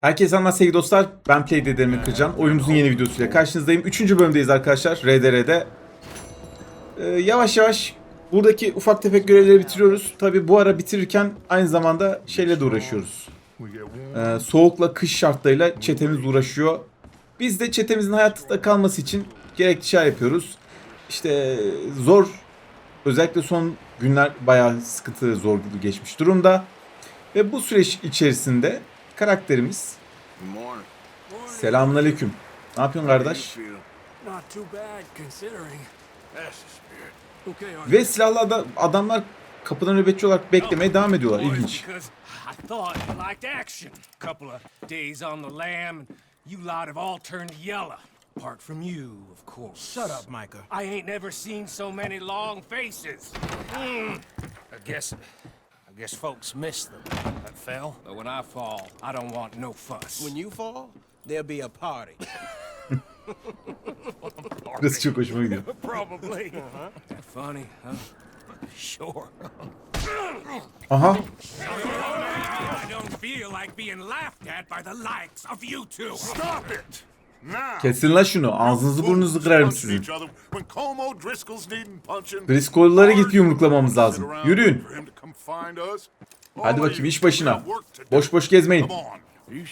Herkese selamlar sevgili dostlar. Ben Play Dede'mi Kırcan. Oyunumuzun yeni videosuyla karşınızdayım. Üçüncü bölümdeyiz arkadaşlar. RDR'de. Ee, yavaş yavaş buradaki ufak tefek görevleri bitiriyoruz. Tabi bu ara bitirirken aynı zamanda şeyle de uğraşıyoruz. Ee, soğukla kış şartlarıyla çetemiz uğraşıyor. Biz de çetemizin hayatta kalması için gerekli şey yapıyoruz. İşte zor özellikle son günler bayağı sıkıntı zor geçmiş durumda. Ve bu süreç içerisinde karakterimiz. Selamünaleyküm. Ne yapıyorsun kardeş? Ve silahlı ada- adamlar kapıda nöbetçi olarak beklemeye devam ediyorlar. Boys, İlginç. You lot have all turned yellow. Apart from you, of course. Shut up, Micah. I ain't never seen so many long faces. Hmm. I guess, guess folks miss them. That fell. But when I fall, I don't want no fuss. When you fall, there'll be a party. Burası çok hoşuma gidiyor. Probably. That funny, huh? Sure. Aha. I don't feel like being laughed at by the likes of you two. Stop it! Kesin la şunu. Ağzınızı burnunuzu kırarım sizin. Driscoll'ları gidip yumruklamamız lazım. Yürüyün. Hadi bakayım iş başına. Boş boş gezmeyin.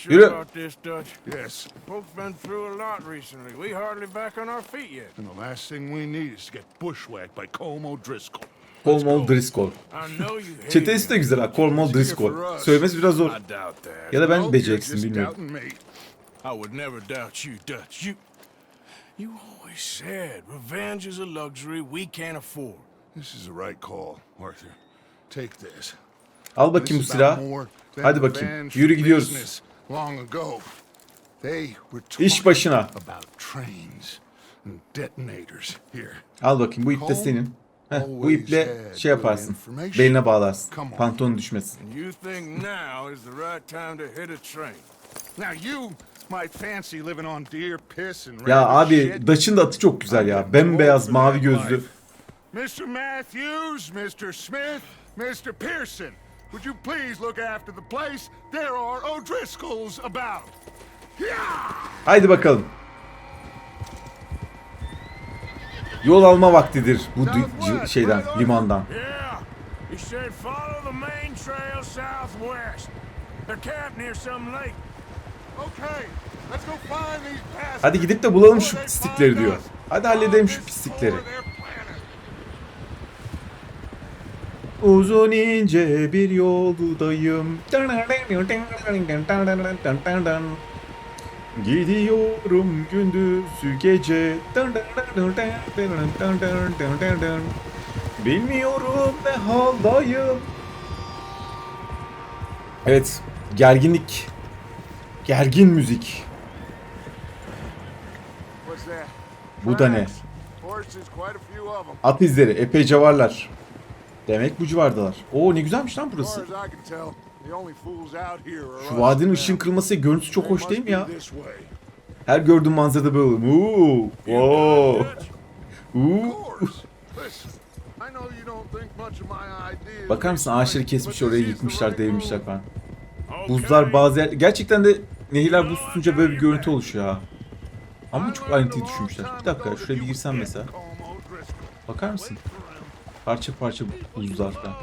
Yürü. Como Driscoll. Çetesi de güzel ha. Cornwall Driscoll. Söylemesi biraz zor. Ya da ben No, beceriksiz you're just bilmiyorum. I would never doubt you, Dutch. You, you always said revenge is a luxury we can't afford. This is the right call, Arthur. Take this. Al bakayım bu than Hadi bakayım. Yürü gidiyoruz. Long ago, they were İş başına. about trains and detonators here. Al bakayım bu ip de senin. Heh, bu iple şey yaparsın. Beline bağlarsın. Pantolon düşmesin. Ya abi. Daç'ın da atı çok güzel ya. Bembeyaz mavi gözlü. Mr. Matthews, Mr. Smith, Mr. Pearson, would you please look after the place? There are O'Driscolls about. Haydi bakalım. Yol alma vaktidir bu şeyden, limandan. He said follow the main trail southwest. They're camped near some lake. Hadi gidip de bulalım şu pislikleri diyor. Hadi halledelim şu pislikleri. Uzun ince bir yoldayım. Gidiyorum gündüz gece. Bilmiyorum ne haldayım. Evet, gerginlik. Gergin müzik. Bu da ne? At izleri epeyce varlar. Demek bu civardalar. Oo ne güzelmiş lan As burası. Şu vadinin them. kırılması görüntüsü çok hoş değil mi ya? Her gördüğüm manzarada böyle olurum. Oo. İdeas. Bakar mısın ağaçları kesmiş oraya yıkmışlar devirmişler falan. Buzlar bazı yer... Gerçekten de nehirler buz tutunca böyle bir görüntü oluşuyor ha. Ama çok ayrıntıyı düşünmüşler. Bir dakika şuraya bir girsem mesela. Bakar mısın? Parça parça buzlar falan.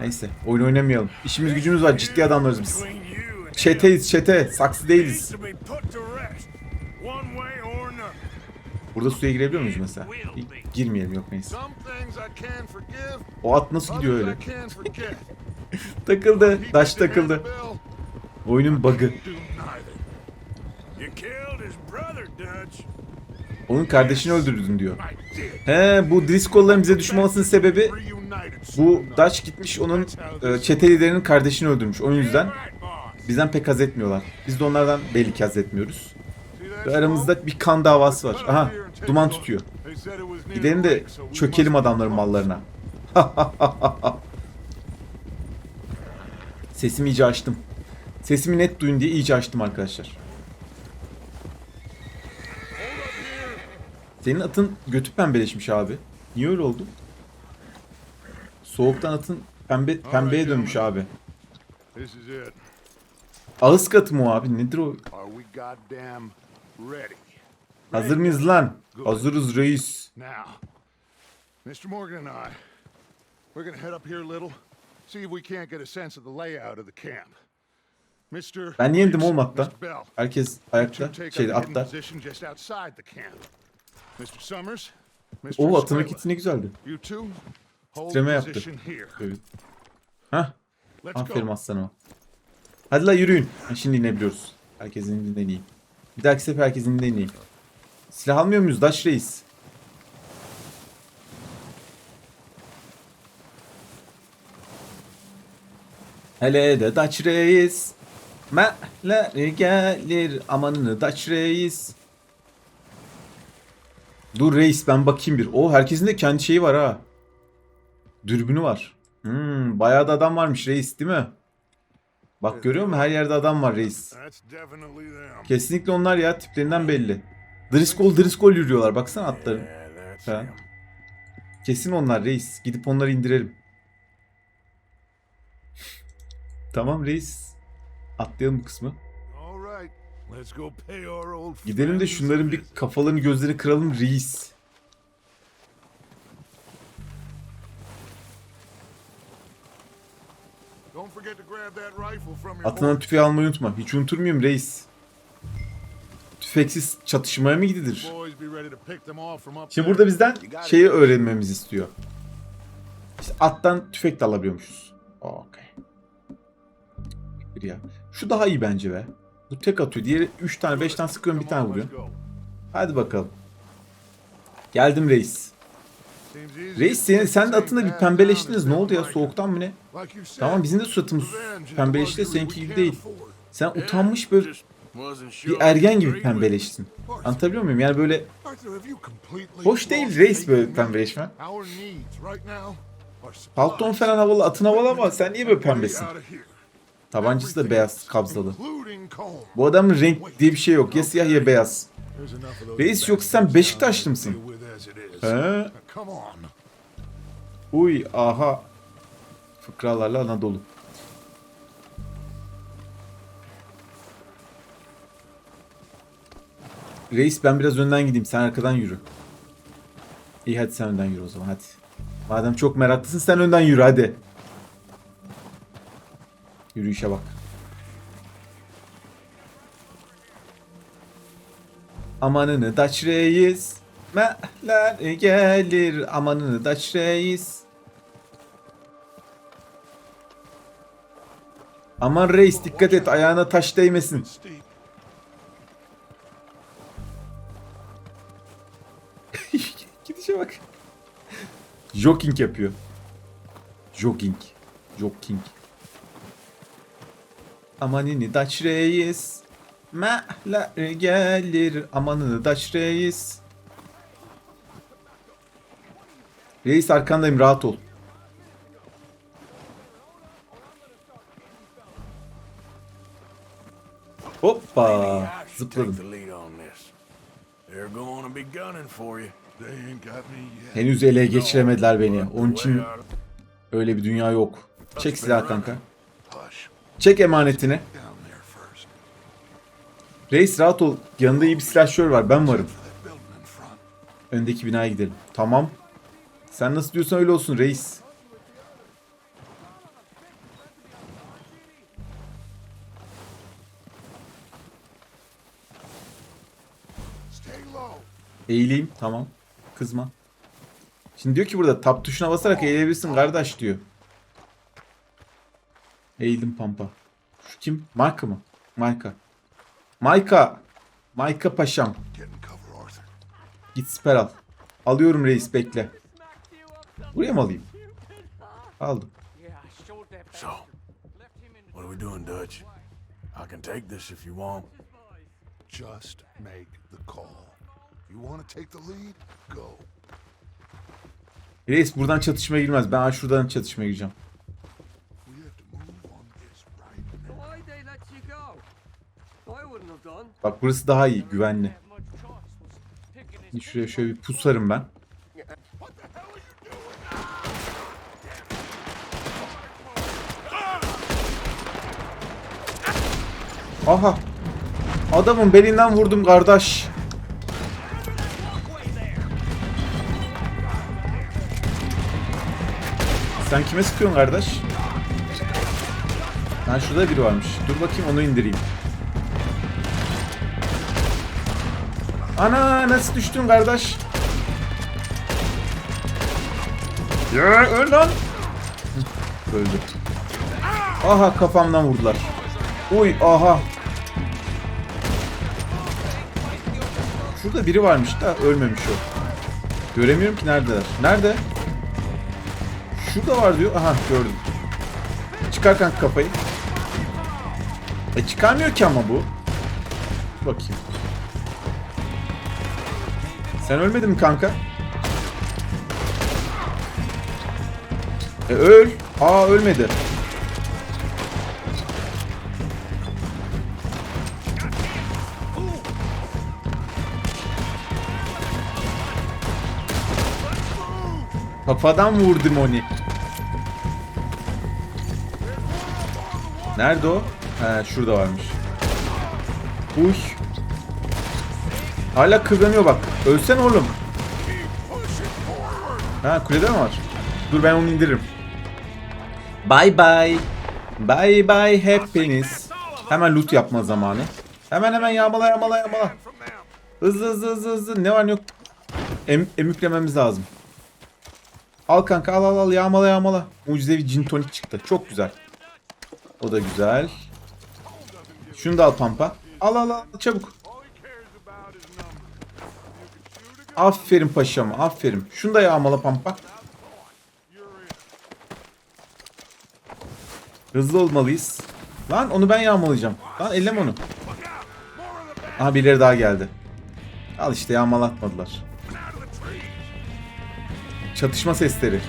Neyse oyun oynamayalım. İşimiz gücümüz var ciddi adamlarız biz. Çeteyiz çete. Saksı değiliz. Burada suya girebiliyor muyuz mesela? İ- Girmeyelim yok neyse. O at nasıl gidiyor öyle? Takıldı. Daş takıldı. Oyunun bug'ı. Onun kardeşini öldürdün diyor. He bu Driscoll'ların bize düşmamasının sebebi bu. Dutch gitmiş onun e, çete liderinin kardeşini öldürmüş. O yüzden bizden pek haz etmiyorlar. Biz de onlardan belli ki haz etmiyoruz. Ve aramızda bir kan davası var. Aha duman tutuyor. Gidelim de çökelim adamların mallarına. Sesimi iyice açtım. Sesimi net duyun diye iyice açtım arkadaşlar. Senin atın götü pembeleşmiş abi. Niye öyle oldu? Soğuktan atın pembe pembeye dönmüş abi. Ağız katı mı o abi? Nedir o? Hazır mıyız lan? Hazırız reis. Mr. Morgan and I, we're gonna head up here a little, see if we can't get a sense of the layout of the camp. Mr. Ben yendim oğlum hatta. Herkes ayakta. Şeyde up Mr. Summers, Mr. O atın Escuela, hareketi ne güzeldi. Titreme yaptı. Evet. Hah. Aferin aslanıma. Hadi la yürüyün. Şimdi inebiliyoruz. Herkesin indiğinden iyi. Bir dahaki sefer herkesin indiğinden iyi. Silah almıyor muyuz Daş Reis? Hele de Daç Reis. Mehler gelir amanını Daç Reis. Dur reis ben bakayım bir. O herkesin de kendi şeyi var ha. Dürbünü var. Hmm, bayağı da adam varmış reis değil mi? Bak görüyor musun? Her yerde adam var reis. Kesinlikle onlar ya tiplerinden belli. Driscoll Driscoll yürüyorlar. Baksana atların. Ha. Kesin onlar reis. Gidip onları indirelim. tamam reis. Atlayalım bu kısmı. Gidelim de şunların bir kafalarını gözlerini kıralım reis. Horse. tüfeği almayı unutma. Hiç unutur muyum reis? Tüfeksiz çatışmaya mı gidilir? Şimdi burada bizden şeyi öğrenmemizi istiyor. İşte attan tüfek de alabiliyormuşuz. Okey. Bir ya. Şu daha iyi bence be. Bu tek atıyor. Diğeri 3 tane 5 tane sıkıyorum bir tane vuruyor. Hadi bakalım. Geldim reis. Reis sen the de atında bir pembeleştiniz. Ne oldu ya? Soğuktan mı ne? Tamam bizim de suratımız pembeleşti seninki gibi değil. Sen utanmış böyle bir ergen gibi pembeleştin. Anlatabiliyor muyum? Yani böyle hoş değil reis böyle pembeleşme. Palton falan havalı, atın havalı ama sen niye böyle pembesin? Tabancası da beyaz kabzalı. Bu adamın renk diye bir şey yok. Ya siyah ya beyaz. Reis yoksa sen Beşiktaşlı mısın? He? Uy aha. Fıkralarla Anadolu. Reis ben biraz önden gideyim. Sen arkadan yürü. İyi hadi sen önden yürü o zaman hadi. Madem çok meraklısın sen önden yürü hadi. Yürüyüşe bak. Amanını daç reis. Mehler gelir amanını daç reis. Aman reis dikkat et ayağına taş değmesin. Gidişe bak. Jogging yapıyor. Jogging. Jogging. Amanını daç reis. Mehler gelir amanını daç reis. Reis arkandayım rahat ol. Hoppa. Zıpladım. Henüz ele geçiremediler beni. Onun için öyle bir dünya yok. Çek silah kanka. Çek emanetini. Reis rahat ol. Yanında iyi bir silahşör var. Ben varım. Öndeki binaya gidelim. Tamam. Sen nasıl diyorsan öyle olsun reis. Eğileyim. Tamam. Kızma. Şimdi diyor ki burada tap tuşuna basarak eğilebilirsin kardeş diyor. Eğildim pampa. Şu kim? Marka mı? Mayka. Mayka. Mayka paşam. Git siper al. Alıyorum reis bekle. Buraya mı alayım? Aldım. So, what are we doing, Dutch? I can take this if you want. Just make the call. You want to take the lead? Go. Reis buradan çatışmaya girmez. Ben şuradan çatışmaya gireceğim. Bak burası daha iyi. Güvenli. Şuraya şöyle bir pusarım ben. Aha. Adamın belinden vurdum kardeş. Sen kime sıkıyorsun kardeş? Ha şurada biri varmış. Dur bakayım onu indireyim. Ana nasıl düştün kardeş? Ya öl lan. Öldü. Aha kafamdan vurdular. Uy aha. Şurada biri varmış da ölmemiş o. Göremiyorum ki neredeler. Nerede? Şurada var diyor. Aha gördüm. Çıkar kanka kafayı. E çıkarmıyor ki ama bu. Bakayım. Sen ölmedin mi kanka? E öl. Aa ölmedi. Kafadan vurdum onu. Nerede o? He şurada varmış. Uy. Hala kıvranıyor bak. Ölsen oğlum. Ha kulede mi var? Dur ben onu indiririm. Bye bye. Bye bye hepiniz. Hemen loot yapma zamanı. Hemen hemen yağmala yağmala yağmala. Hızlı hızlı hızlı hızlı. Ne var ne yok. Em emüklememiz lazım. Al kanka al al al yağmala yağmala. Mucizevi gin tonik çıktı. Çok güzel. O da güzel. Şunu da al pampa. Al al al çabuk. Aferin paşam aferin. Şunu da yağmala pampa. Hızlı olmalıyız. Lan onu ben yağmalayacağım. Lan ellem onu. Aha birileri daha geldi. Al işte yağmalatmadılar. Çatışma sesleri.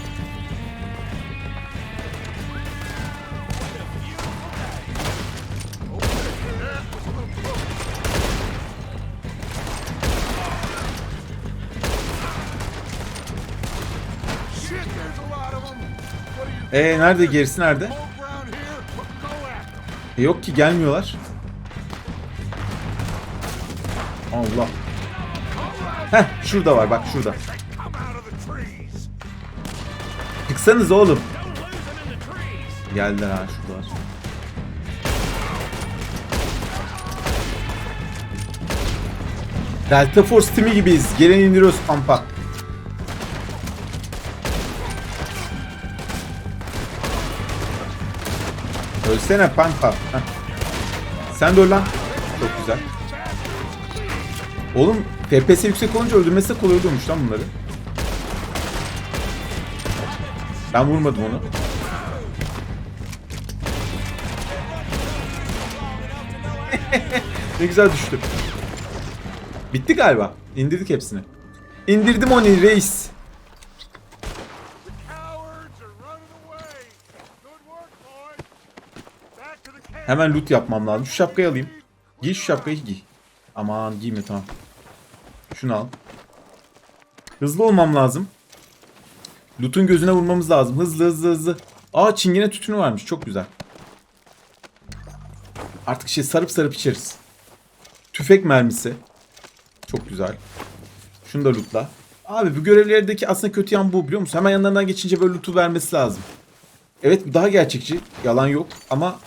What do you E nerede gerisi nerede? E, yok ki gelmiyorlar. Allah. Heh şurada var bak şurada. Çıksanız oğlum. Geldiler ha şuradalar. Delta Force timi gibiyiz. Gelen indiriyoruz pampa. Ölsene pampa. Heh. Sen de öl lan. Çok güzel. Oğlum FPS yüksek olunca öldürmesi kolay oluyormuş lan bunları. Ben vurmadım onu. ne güzel düştü. Bitti galiba. İndirdik hepsini. İndirdim onu reis. Hemen loot yapmam lazım. Şu şapkayı alayım. Giy şu şapkayı giy. Aman giyme tamam. Şunu al. Hızlı olmam lazım. Loot'un gözüne vurmamız lazım. Hızlı hızlı hızlı. Aa çingene tütünü varmış. Çok güzel. Artık şey sarıp sarıp içeriz. Tüfek mermisi. Çok güzel. Şunu da lootla. Abi bu görevlerdeki aslında kötü yan bu biliyor musun? Hemen yanlarından geçince böyle loot'u vermesi lazım. Evet bu daha gerçekçi. Yalan yok ama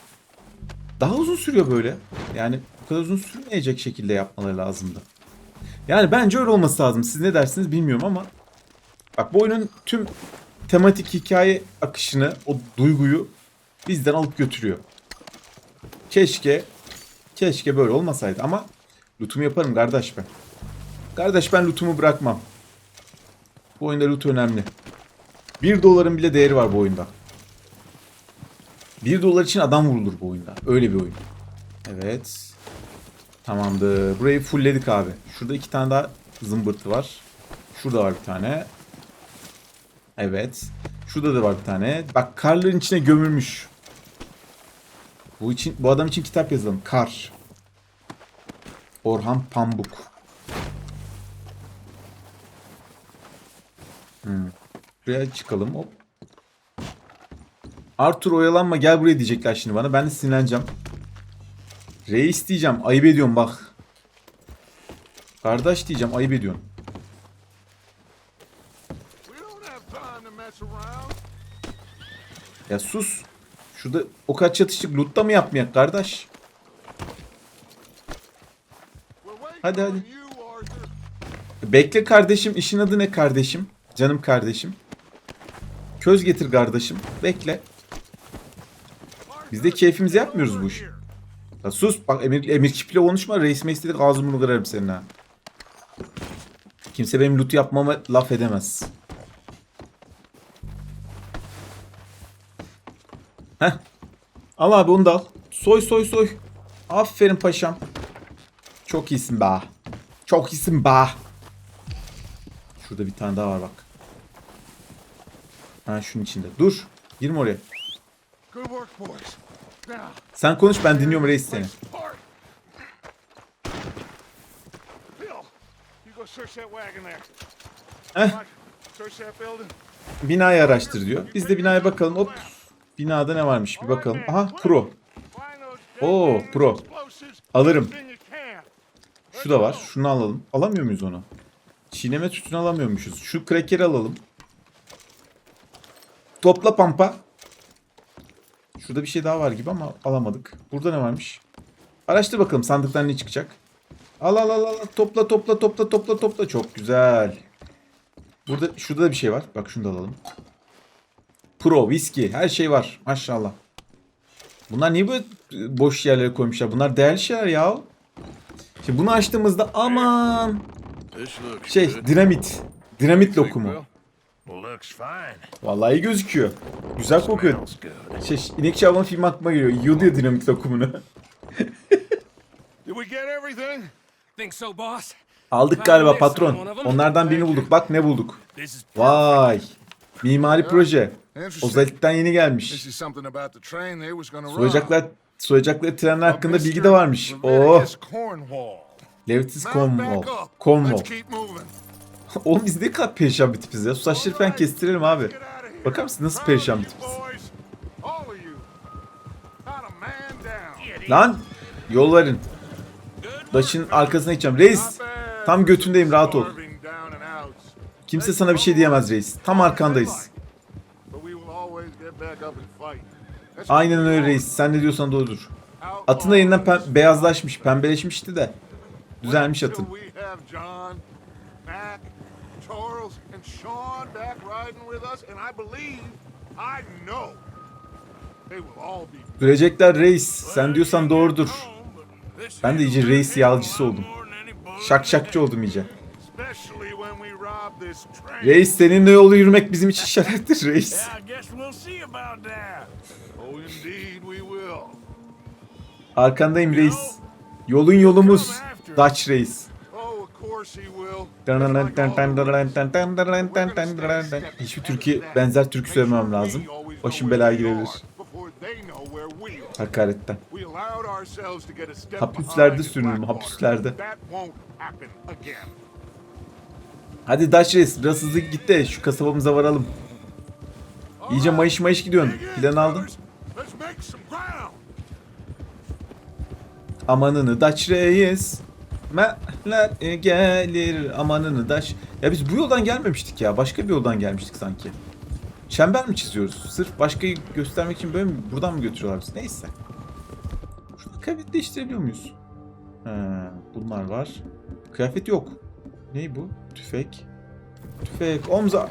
daha uzun sürüyor böyle. Yani bu kadar uzun sürmeyecek şekilde yapmaları lazımdı. Yani bence öyle olması lazım. Siz ne dersiniz bilmiyorum ama bak bu oyunun tüm tematik hikaye akışını, o duyguyu bizden alıp götürüyor. Keşke keşke böyle olmasaydı ama lootumu yaparım kardeş ben. Kardeş ben lootumu bırakmam. Bu oyunda loot önemli. 1 doların bile değeri var bu oyunda. 1 dolar için adam vurulur bu oyunda. Öyle bir oyun. Evet. Tamamdır. Burayı fullledik abi. Şurada iki tane daha zımbırtı var. Şurada var bir tane. Evet. Şurada da var bir tane. Bak karların içine gömülmüş. Bu için bu adam için kitap yazalım. Kar. Orhan Pambuk. Hmm. Buraya çıkalım. Hop. Arthur oyalanma gel buraya diyecekler şimdi bana. Ben de sinirleneceğim. Reis diyeceğim. Ayıp ediyorum bak. Kardeş diyeceğim. Ayıp ediyorsun. Ya sus. Şurada o kaç çatıştık. Loot'ta mı yapmayak kardeş? Hadi, hadi. Bekle kardeşim. İşin adı ne kardeşim? Canım kardeşim. Köz getir kardeşim. Bekle. Biz de keyfimizi yapmıyoruz bu işi. Ya sus. Bak Emir, Emir Kip'le konuşma. Reis meis dedik ağzımı kırarım senin ha. Kimse benim loot yapmama laf edemez. Heh. Al abi onu da al. Soy soy soy. Aferin paşam. Çok iyisin be. Çok iyisin be. Şurada bir tane daha var bak. Ha şunun içinde. Dur. Girme oraya. Good work, boys. Now, Sen konuş ben dinliyorum reis seni. Heh. Binayı araştır diyor. Biz de binaya bakalım. Hop. Binada ne varmış bir bakalım. Aha pro. Oo, pro. Alırım. Şu da var. Şunu alalım. Alamıyor muyuz onu? Çiğneme tütünü alamıyormuşuz. Şu krekeri alalım. Topla pampa. Şurada bir şey daha var gibi ama alamadık. Burada ne varmış? Araştır bakalım sandıktan ne çıkacak. Al al al al. Topla topla topla topla topla. Çok güzel. Burada şurada da bir şey var. Bak şunu da alalım. Pro, viski, her şey var. Maşallah. Bunlar niye böyle boş yerlere koymuşlar? Bunlar değerli şeyler ya. Şimdi bunu açtığımızda aman şey dinamit. Dinamit lokumu. Looks fine. Vallahi iyi gözüküyor. Güzel kokuyor. Şey, İnek Şaban film aklıma geliyor. Yiyordu ya dinamit lokumunu. Did we get everything? Think so, boss? Aldık galiba patron. Onlardan birini bulduk. Bak ne bulduk. This is Vay. Mimari proje. Interesting. Özellikten yeni This gelmiş. is something about the train they was gonna run. Soyacaklar soyacakları trenler hakkında bilgi de varmış. Oh, Leviticus Cornwall. Levitis Cornwall. back up. Cornwall. Oğlum biz ne kadar perişan bir tipiz ya. Su saçları kestirelim abi. Bakar mısın nasıl perişan bir tipiz. Lan yol verin. Daşın arkasına gideceğim. Reis tam götündeyim rahat ol. Kimse sana bir şey diyemez reis. Tam arkandayız. Aynen öyle reis. Sen ne diyorsan doğrudur. Atın da yeniden pem- beyazlaşmış, pembeleşmişti de. Düzelmiş atın. Mac, Charles, and Sean back riding with us, and I believe, I know, they will all be. Görecekler reis. Sen diyorsan doğrudur. Ben de iyice reis yağcısı oldum. Şak şakçı oldum iyice. Reis seninle yolu yürümek bizim için şereftir reis. Oh. Arkandayım reis. Yolun yolumuz. Dutch reis. Hiçbir türkü benzer türkü söylemem lazım. Başım belaya girebilir. Hakaretten. Behind sürünürüm, again. Hadi Dutch reis biraz hızlı git de şu kasabamıza varalım. İyice mayış mayış gidiyorsun. Planı aldın. Amanını Dutch reis. Meler gelir amanını Dutch. Ya biz bu yoldan gelmemiştik ya. Başka bir yoldan gelmiştik sanki. Çember mi çiziyoruz? Sırf başkayı göstermek için böyle mi? Buradan mı götürüyorlar bizi? Neyse. Şurada kıyafet değiştirebiliyor muyuz? He, bunlar var. Kıyafet yok. Ney bu? Tüfek. Tüfek. Omza.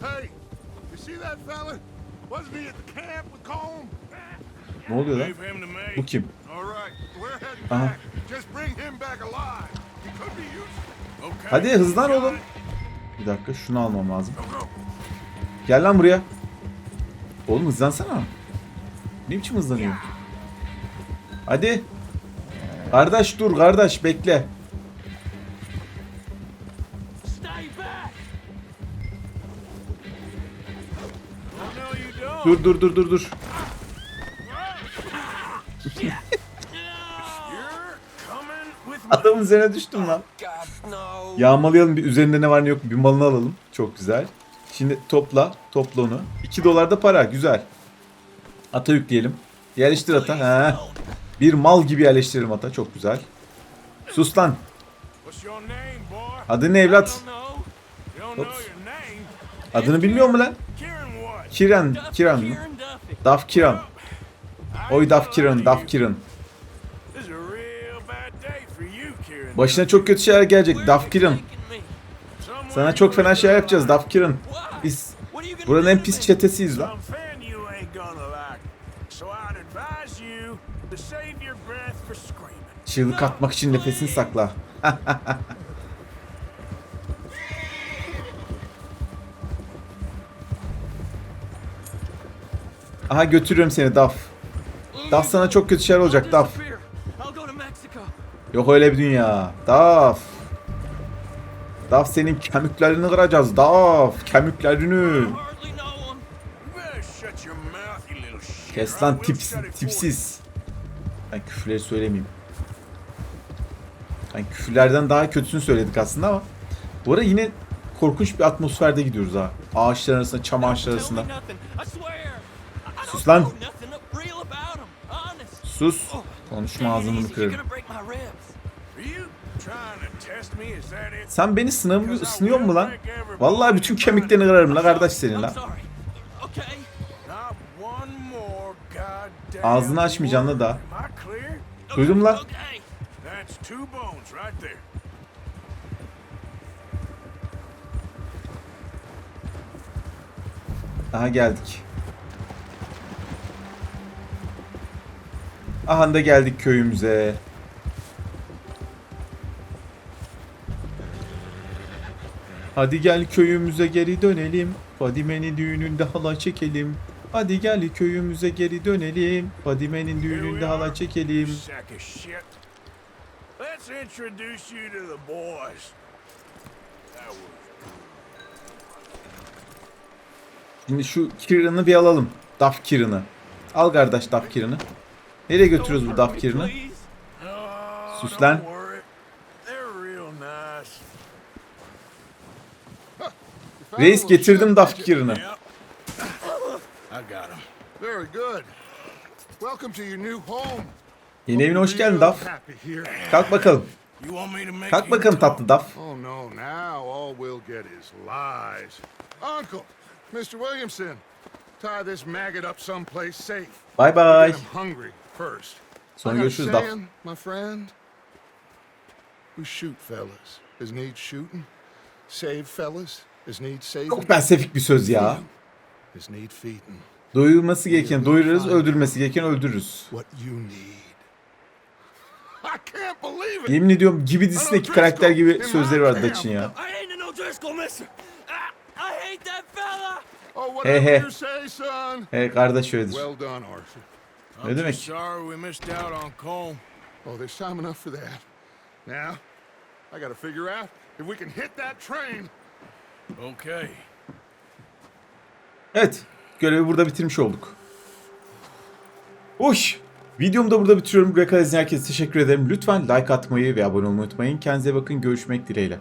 Hey, you see that fella? Wasn't he at the camp with Colm? Ne oluyor lan? Bu kim? All Hadi hızlan oğlum. Bir dakika şunu almam lazım. Gel lan buraya. Oğlum hızlansana. Ne biçim hızlanıyor? Hadi. Kardeş dur kardeş bekle. Dur dur dur dur dur. Üzerine düştüm lan. Yağmalayalım bir üzerinde ne var ne yok bir malını alalım. Çok güzel. Şimdi topla. Topla onu. 2 dolar da para. Güzel. Ata yükleyelim. Yerleştir ata. He. Bir mal gibi yerleştirelim ata. Çok güzel. Sus lan. Adın ne evlat? name? Adını bilmiyor mu lan? Kiran. Kiran mı? Daf Kiran. Oy Daf Kiran. Daf Kiran. Başına çok kötü şeyler gelecek. Daf Kiran. Taking me. Somewhere Sana çok fena şeyler yapacağız Daf Kiran. Why? Biz buranın en pis çetesiyiz lan. Çığlık atmak için nefesini sakla. Aha götürüyorum seni Daf. Daf sana çok kötü şeyler olacak Daf. Yok öyle bir dünya. Daf. Daf senin kemiklerini kıracağız. Daf kemiklerini. Kes lan tips, tipsiz. Ben küfürleri söylemeyeyim. Ben küfürlerden daha kötüsünü söyledik aslında ama. Bu ara yine korkunç bir atmosferde gidiyoruz ha. Ağaçlar arasında, çam ağaçları arasında. Sus lan. Sus. Konuşma ağzını kırarım. Sen beni sınavı ısınıyor mu lan? Vallahi bütün kemiklerini kırarım la kardeş senin la. Ağzını açmayacaksın la da. Duydum la. Okay. That's two bones right there. Aha geldik. Aha da geldik köyümüze. Hadi gel köyümüze geri dönelim. Fadime'nin düğününde halay çekelim. Hadi gel köyümüze geri dönelim. Fadime'nin düğününde halay çekelim. Let's introduce you to the boys. Şimdi şu Kiran'ı bir alalım. Daf Kiran'ı. Al kardeş Daf Kiran'ı. Nereye götürüyoruz bu Daf Kiran'ı? Please. Oh, Sus don't lan. worry. They're real nice. Reis getirdim Daf Kiran'ı. Yep. I got him. Very good. Welcome to your new home. Yeni evine hoş geldin Daf. Kalk bakalım. Kalk bakalım tatlı Daf. Oh is hungry first. Sonra görüşürüz Daf. saying, my friend. We shoot fellas as need shooting. Save fellas. Çok felsefik bir söz ya. As need feeding. Doyurması gereken doyururuz, öldürmesi gereken öldürürüz. What you need. I can't believe it. Yemin ediyorum gibi dizisindeki karakter gibi sözleri var Dutch'ın ya. I ain't in no Driscoll, mister. I, I hate that fella. Oh, Hey, whatever hey. you say, son. He kardeş öyledir. Well done, Arthur. Ne I'm demek? just sorry we missed out on Colm. Oh, there's time enough for that. Now, I gotta figure out if we can hit that train. Evet. Görevi burada bitirmiş olduk. Hoş. Videomu da burada bitiriyorum. Buraya kadar izleyen herkese teşekkür ederim. Lütfen like atmayı ve abone olmayı unutmayın. Kendinize bakın. Görüşmek dileğiyle.